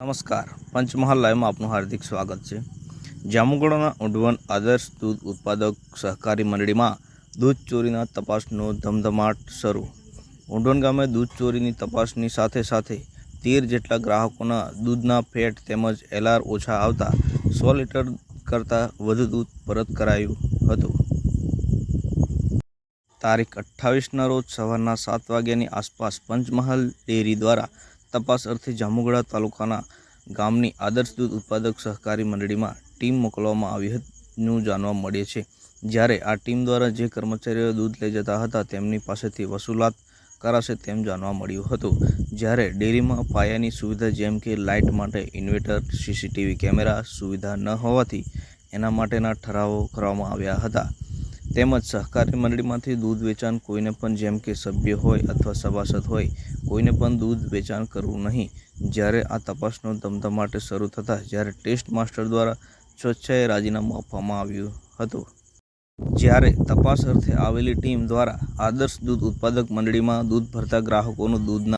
નમસ્કાર. પંચમહાલ લાઈવમાં આપનું હાર્દિક સ્વાગત છે. જામુગડાના ઉઢવણ આદર્શ દૂધ ઉત્પાદક સહકારી મંડળીમાં દૂધ ચોરીના તપાસનો ધમધમાટ શરૂ. ઉંડવન ગામે દૂધ ચોરીની તપાસની સાથે સાથે તેર જેટલા ગ્રાહકોના દૂધના ફેટ તેમજ એલઆર ઓછા આવતા સો લીટર કરતાં વધુ દૂધ પરત કરાયું હતું. તારીખ અઠ્ઠાવીસના રોજ સવારના સાત વાગ્યાની આસપાસ પંચમહાલ ડેરી દ્વારા તપાસ અર્થે જામુગડા તાલુકાના ગામની આદર્શ દૂધ ઉત્પાદક સહકારી મંડળીમાં ટીમ મોકલવામાં આવી હોવાનું જાણવા મળે છે. જ્યારે આ ટીમ દ્વારા જે કર્મચારીઓ દૂધ લઈ જતા હતા, તેમની પાસેથી વસૂલાત કરાશે તેમ જાણવા મળ્યું હતું. જ્યારે ડેરીમાં પાયાની સુવિધા જેમ કે લાઇટ માટે ઇન્વર્ટર સીસીટીવી કેમેરા સુવિધા ન હોવાથી એના માટેના ઠરાવો કરવામાં આવ્યા હતા. તેમજ સહકારી મંડળીમાંથી દૂધ વેચાણ કોઈને પણ જેમ કે સભ્ય હોય અથવા સભાસદ હોય, કોઈને પણ દૂધ વેચાણ કરવું નહીં. જ્યારે આ તપાસનો ધમધમાટ શરૂ થતાં જ્યારે ટેસ્ટ માસ્ટર દ્વારા સ્વચ્છાએ રાજીનામું આપવામાં આવ્યું હતું. જ્યારે તપાસ અર્થે આવેલી ટીમ દ્વારા આદર્શ દૂધ ઉત્પાદક મંડળીમાં દૂધ ભરતા ગ્રાહકોનું દૂધના